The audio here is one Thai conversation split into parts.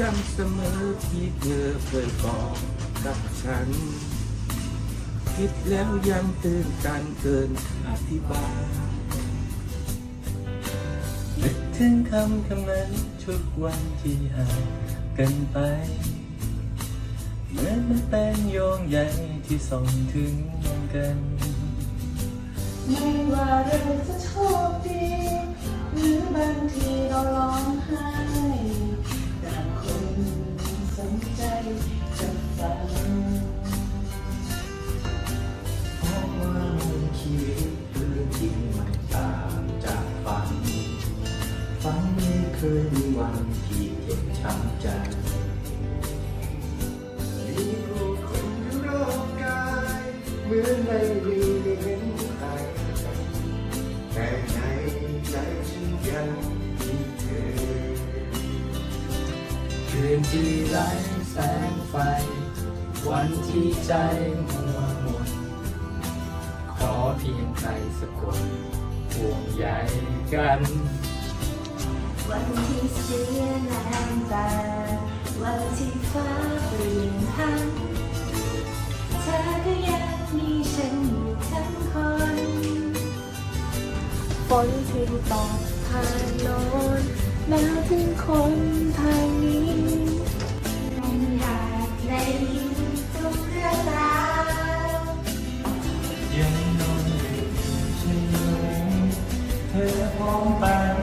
จำเสมอที่เธอเคยบอกกับฉัน คิดแล้วยังตื่นตันเกินอธิบายนึกถึงคำคำนั้นทุกวันที่ห่างกันไป เหมือนมันเป็นโยงใยที่ส่งถึงกันไม่ว่าเราจะโชคดี หรือบางทีเราร้องไห้ จะฟังเพราะว่ามันชีวิตเรื่องจริงมันต่างจากฝัน ฝันไม่เคยมีวันที่เจ็บช้ำใจ ที่ไร้แสงไฟ วันที่ใจมัวหมนขอเพียงใครสักคนห่วงใยกัน วันที่เสียน้ำตาวันที่ฟ้าเปลี่ยนพันเธอก็ยังมีฉันอยู่ทั้งคนฝนที่ตกทางโน้นหนาวถึงคนทางนี้ อพ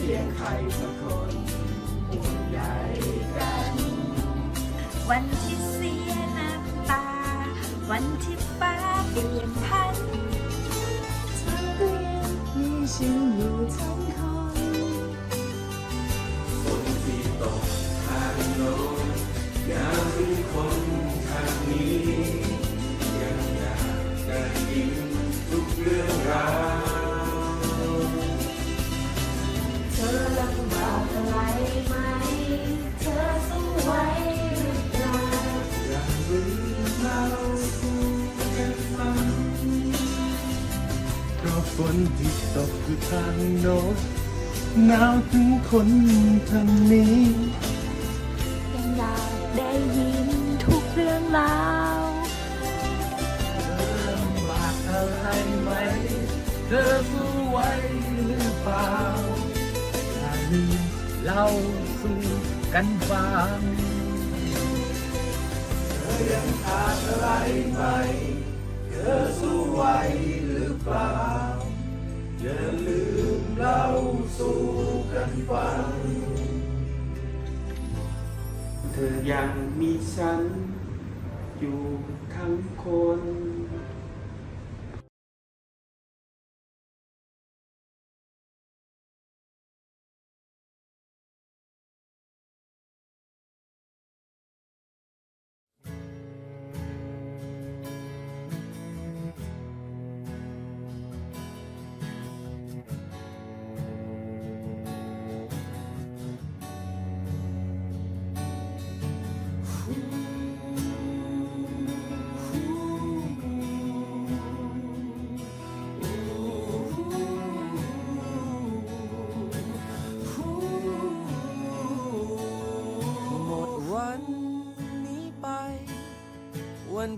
ขอเพียงใครสักคนห่วงใยกัน วันที่เสียน้ำตา วันที่ฟ้าเปลี่ยนพันเธอก็ยังมีฉันอยู่ทั้ง นที่ตกอยู่ทางโน้นหนาวถึงคนทางนี้ยังอยากได้ยินทุกเรื่องราวลำบากอะไรไหม เธอสู้ไหวหรือเปล่าอย่าลืมเล่าสู่กันฟังยังขาดอะไรไหม เธอสู้ไหวหรือเปล่า อย่าลืมเล่าสู่กันฟัง เธอยังมีฉัน อยู่ทั้งคน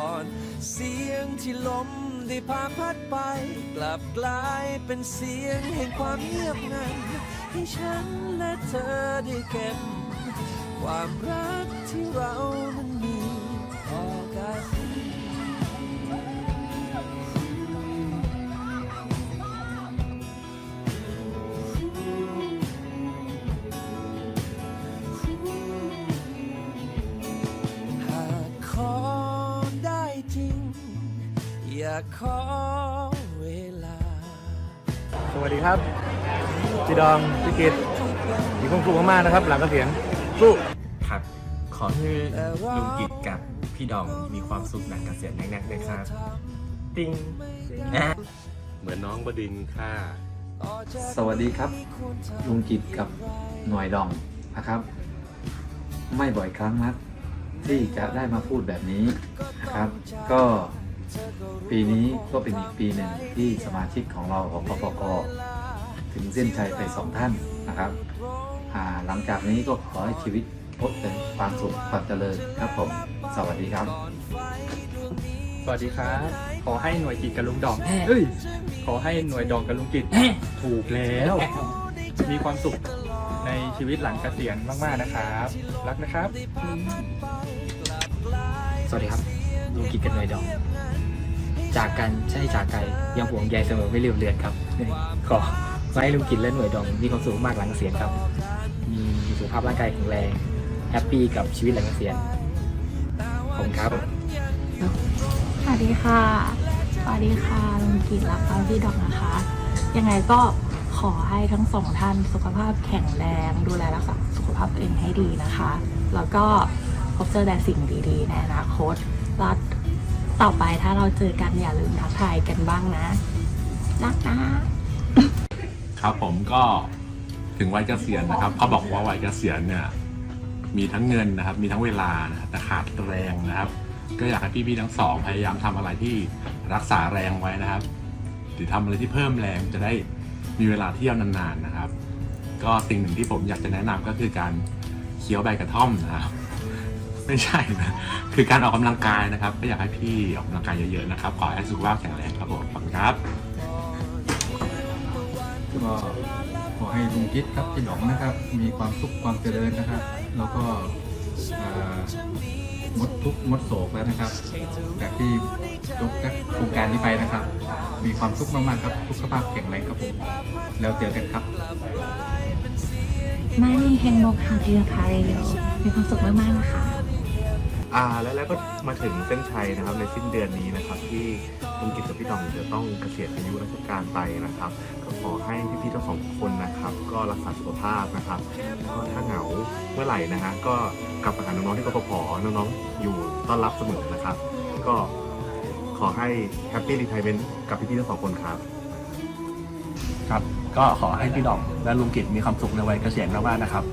่อน เสียงที่ลมได้พาพัดไป กลับกลายเป็นเสียงแห่งความเงียบงันให้ฉันและเธอได้เก็บ ความรักที่เรานั้น ขอเวลา สวัสดีครับพี่ดองพี่กิตมีความสุขมากๆนะครับ หลังเกษียณสู้ครับ ขอให้ลุงกิจกับพี่ดองมีความสุขหลังเกษียณแน่ๆเลยครับ ติงนะเหมือนน้องบดินทร์ค่ะ สวัสดีครับ ลุงกิตกับหน่วยดองนะครับ ไม่บ่อยครั้งนักที่จะได้มาพูดแบบนี้นะครับ ก็ ปีนี้ก็เป็นอีกปีหนึ่งที่สมาชิกของเราของกปกถึงเส้นชัยไปสองท่านนะครับอ่าหลังจากนี้ก็ขอให้ชีวิตพบแต่ความสุขความเจริญครับผม สวัสดีครับ สวัสดีครับ ขอให้หน่วยกิจกับลุงดองเอ้ย ขอให้หน่วยดองกับลุงกิจถูกแล้ว มีความสุขในชีวิตหลังเกษียณมากๆนะครับ รักนะครับ สวัสดีครับลุงกิจกันเลยดอง จากกันใช่จากไกลยังห่วงใยเสมอไม่ลืมเลือนครับขอขอให้ลุงกิจและหน่วยดองมีความสุขมากหลังเกษียณครับ มีสุขภาพร่างกายแข็งแรงแฮปปี้กับชีวิตหลังเกษียณขอบคุณครับสวัสดีค่ะสวัสดีค่ะลุงกิตและค่ะพี่ดอกนะคะ ยังไงก็ขอให้ทั้งสองท่านสุขภาพแข็งแรงดูแลรักษาสุขภาพตัวเองให้ดีนะคะ แล้วก็พบเจอแต่สิ่งดีๆในอนาคตแล้ว ต่อไปถ้าเราเจอกันอย่าลืมทักทายกันบ้างนะรักนะครับผมก็ถึงวัยเกษียณนะครับเขาบอกว่าวัยเกษียณเนี่ยมีทั้งเงินนะครับ มีทั้งเวลานะแต่ขาดแรงนะครับ ก็อยากให้พี่ๆทั้งสองพยายามทำอะไรที่รักษาแรงไว้นะครับ หรือทำอะไรที่เพิ่มแรงจะได้มีเวลาเที่ยวนานๆนะครับ ก็สิ่งหนึ่งที่ผมอยากจะแนะนำก็คือการเคี้ยวใบกระท่อมนะครับ ไม่ใช่นะคือการออกกำลังกายนะครับ ก็อยากให้พี่ออกกำลังกายเยอะๆนะครับ ขอให้สุขภาพแข็งแรงครับผมขอบคุณครับ ก็ขอให้ลุงกิตครับพี่หนองนะครับ มีความสุขความเจริญนะครับ แล้วก็อ่างดทุกข์งดโศกแล้วนะครับจากที่จบจากโครงการนี้ไปนะครับ มีความสุขมากๆครับสุขภาพแข็งแรงครับผมแล้วเจอกันครับไม่เฮงบกทางเรือพาเรโยมีความสุขมากๆนะคะ อ่าแล้วแล้วก็มาถึงเส้นชัยนะครับในสิ้นเดือนนี้นะครับที่ลุงกิจกับพี่ดองจะต้องเกษียณอายุราชการไปนะครับ ก็ขอให้พี่ๆทั้งสองคนนะครับ ก็รักษาสุขภาพนะครับแล้วก็ถ้าเหงาเมื่อไหร่นะฮะก็กลับมาหาน้องๆที่กปพน้องๆอยู่ต้อนรับเสมอนะครับ ก็ขอให้แฮปปี้รีไทเมนต์กับพี่ๆทั้งสองคนครับ ครับ ก็ขอให้พี่ดองและลุงกิจมีความสุขในวัยเกษียณมากๆนะครับ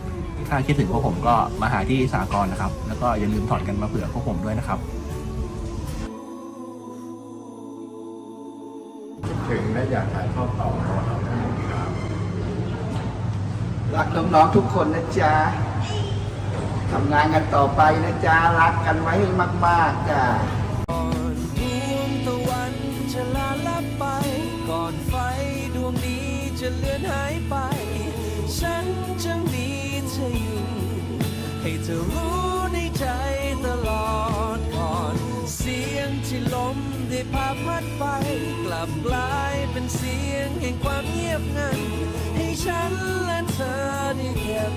ถ้าคิดถึงพวกผมก็มาหาที่สากลนะครับ แล้วก็อย่าลืมถอดกันมาเผื่อพวกผมด้วยนะครับถึงและอยากถ่ายทอดต่อรักน้องๆทุกคนนะจ๊ะทำงานกันต่อไปนะจ๊ะ รักกันไว้ให้มากๆจ้ะ ก่อนดวงตะวันจะลาลับไป ก่อนไฟดวงนี้จะเลือนหายไป ฉันจะมีเธออยู่ จะรู้ในใจตลอดก่อน เสียงที่ลมได้พาพัดไป กลับกลายเป็นเสียงแห่งความเงียบงัน ให้ฉันและเธอได้เก็บ